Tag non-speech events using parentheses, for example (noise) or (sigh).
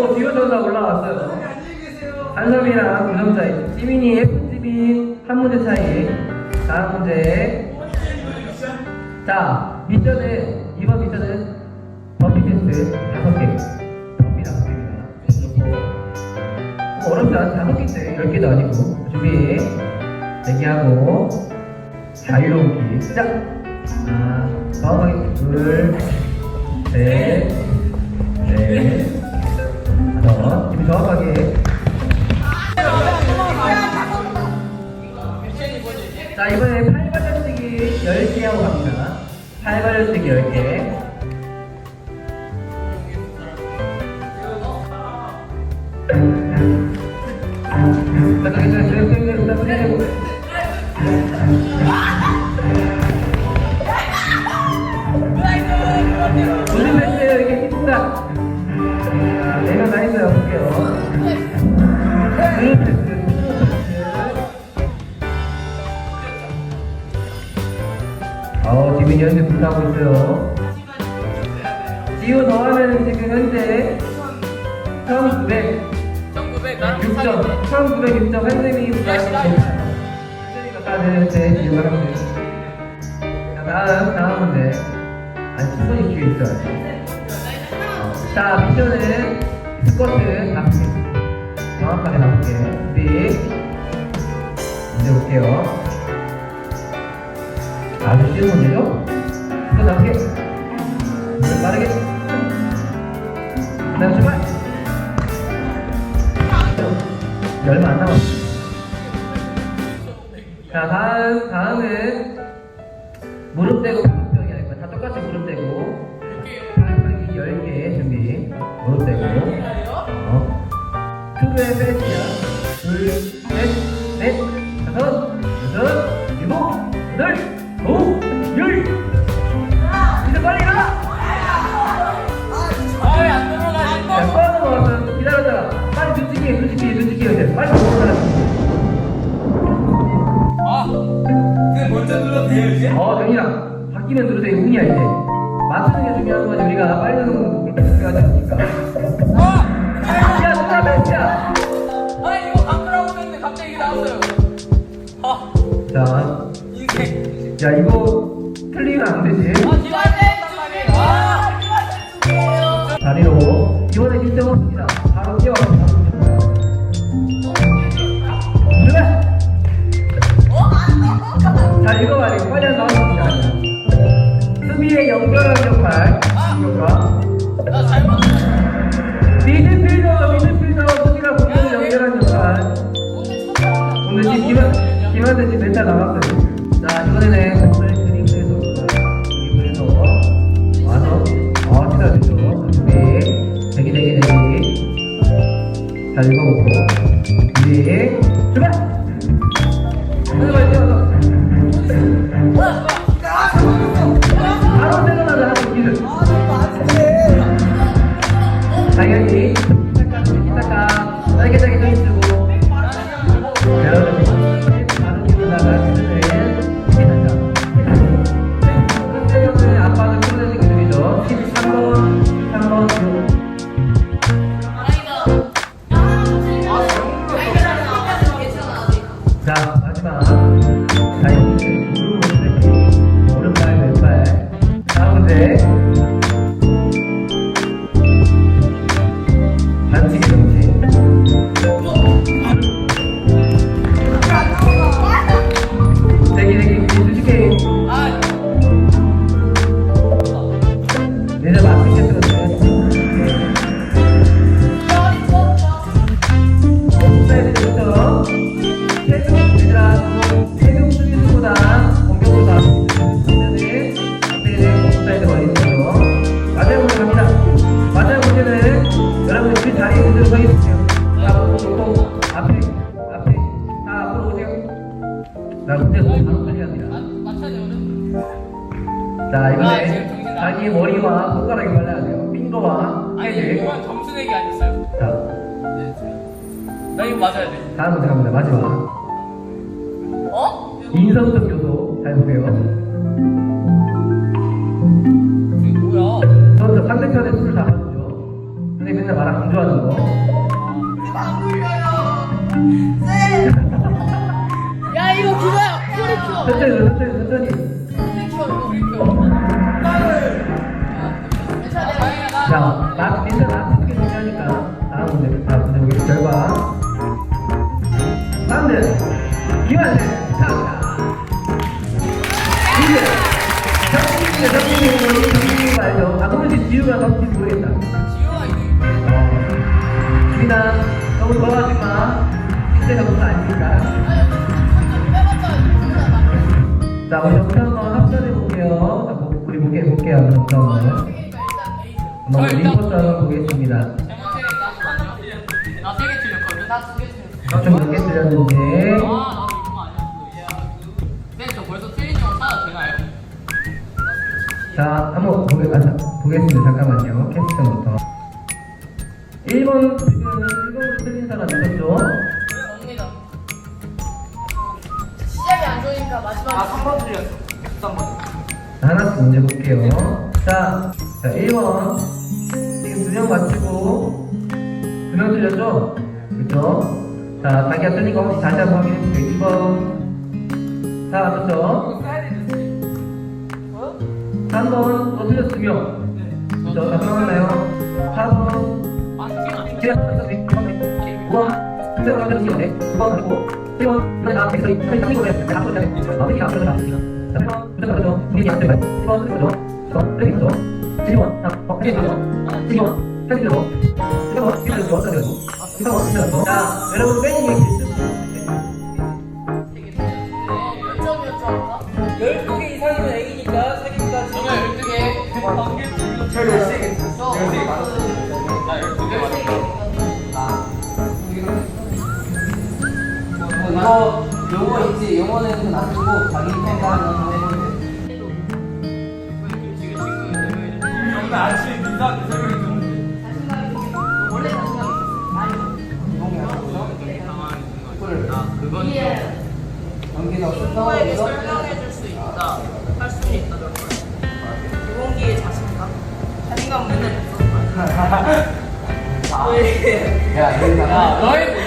오, 지효 전사 올라왔어요. 한섬이랑 9점 차이. 지민이 F집이 한 문제 차이. 다음 문제. 자, 미션은, 이번 미션은 버피 테스트 다섯 개. 버피 다섯 개입니다. 어, 어렵지 않아. 다섯 개인데, 열 개도 아니고. 준비. 대기하고. 자유로운기. 시작! 하나. 둘, 셋, 넷, 지금 정확하게. 자 이번에 팔발려뛰기 10개 하고 갑니다 팔발려뛰기 10개 어, 지금 현재 불타고 있어요. 지우 더하면 지금 현재 1900, 1900 나랑 6점, 1906점 한쌤이 불타고 한쌤이가 다들 제 지우가 하면 돼요. 자, 다음, 다음 문제. 아니, 충분히 기회 있어요. 어, 자, 미션은 스쿼트 개. 정확하게 개. 준비. 문제 볼게요. 아주 쉬운 문제죠? 좀 빠르게. 그 다음 출발. 얼마 안 남았어. 자, 다음, 다음은 무릎 대고 무릎벽이 할 거야. 다 똑같이 무릎 대고. 팔팔기 10개 준비. 무릎 대고. 어. 투브의 벤치 아홉, 열. 이제 빨리 일어나! 아왜안 들어가지? 자, 꺼서 먹었어. 기다렸다가. 빨리 눈치기, 눈치기, 눈치기. 이제 빨리 먹어라. 아, 그 먼저 눌러도 돼요 이제? 어, 정이랑 바뀌면 누르세요. 운이야, 이제. 맞추는 게 중요한 거지. 우리가 빨리 누르는 거 중요하지 않으니까. 아, 야, 누나 벤치야! 아 이거 감으라고 했는데 갑자기 이게 나왔어요. 아, 자, 인생. 야, 이거 틀리면 안 되지. 자리로 이번에 1점 없습니다. 바로 뛰어가서 바로 출발! 자 이거 빨리 한번 나왔습니다. 수비의 연결한 역할 이거가. 미드필더 미드필더 수비가 공격을 연결한 역할 오늘 지금 김한 김한대 지금 멘탈 나갔어요. 자 이번에는 오늘 드링크에서 드링크에서 와서 어 기다려주죠. 준비 대기 대기 대기 자 읽어보고 자 아, 이번에 나- 자기 머리와 손가락이 발라야 돼요 핑거와 아니 헤드 이건 점수 내기 아니었어요. 자 나 이거 맞아야 돼. 다음 문제 갑니다 마지막 어? 인성적 요소 잘 보세요 이게 뭐야? 먼저 상대편의 수를 잡아주죠 근데 맨날 안 좋아하는 거. 안 물려요. 쌤. (laughs) 야 이거 그거야. 소리 키워. 천천히, 천천히, 천천히. 자, 나, 일단 나쁘게 중요하니까. 다음 문제, 다음 문제 보겠습니다. 결과. 다음은, 김한세, 축하합니다. 이제, 정민이의 정민이, 정민이 말죠. 아, 그러지, 지우가 덕지 모르겠다. 지효가 이거 어, 유빈아, 너무 좋아하지 마. 이때가 그거 아니니까. 자, 우리 영상 한번 합산해 볼게요. 자, 보- 우리 보게 볼게요, 영상을. 한번 리포트 한번 보겠습니다. 나세개 틀렸거든 나두개 틀렸어 좀 늦게 드렸는데. 아 나도 이거 아니었어 쌤저 벌써 틀린 거 찾아 되나요? 자, 한번 보게, 아, 자, 보겠습니다. 잠깐만요. 캐스팅부터. 1번, 지금 1번 틀린 사람 있었죠? 접니다. 시작이 안 좋으니까 마지막에. 아 3번 틀렸어 13번 자, 하나씩 문제 볼게요. 자, 자 1번. 지금 두명 맞추고, 두 명 틀렸죠? 그쵸? 자, 자기가 틀린 거 혹시 다시 한번 확인해 볼게요. 2번. 다 맞췄죠? 이거 써야 되는데 3번, 또 틀렸으며. 네 그쵸? 다 틀렸나요? 4번. 아 이게 아니야 제가 틀렸어요. 9번. 제가 틀렸어요. 9번 그리고 1번. 이번에 다 엑스레이. 저희 다 틀린 거예요. 다 틀린 거예요. 어, 틀린 게 앞서서 다 틀린 거. 자, 1번. 부정 가죠. 동민이 안 틀린 거예요. 1번 틀린 거 죠. 2번 틀린 거죠. 7번. 자, 어, 틀린 거죠. 7번. 틀린 거죠. 1번. 틀린 거죠. 틀린 거죠. 2번. 틀린 거죠. 자, 여러분 점이었죠 아까? 12개 이상이면 A니까 저는 12개 반개 틀렸어 저 13개 저 12개 맞았어 나 12개 맞았어 이거 용어 있지? 용어는 안 쓰고 자기 생각하는 해 아침에 민사한테 설명해 줬는데 원래 자신감이 있었어. 아니. 아 그건 이해. 연기도 쓴다고 설명해 줄 수 있다. 할 수 있다. 그런 거야. 기본기의 자신감. 자신감 맨날 없어. (laughs) 왜? 야, 여기 야 이야기했는데.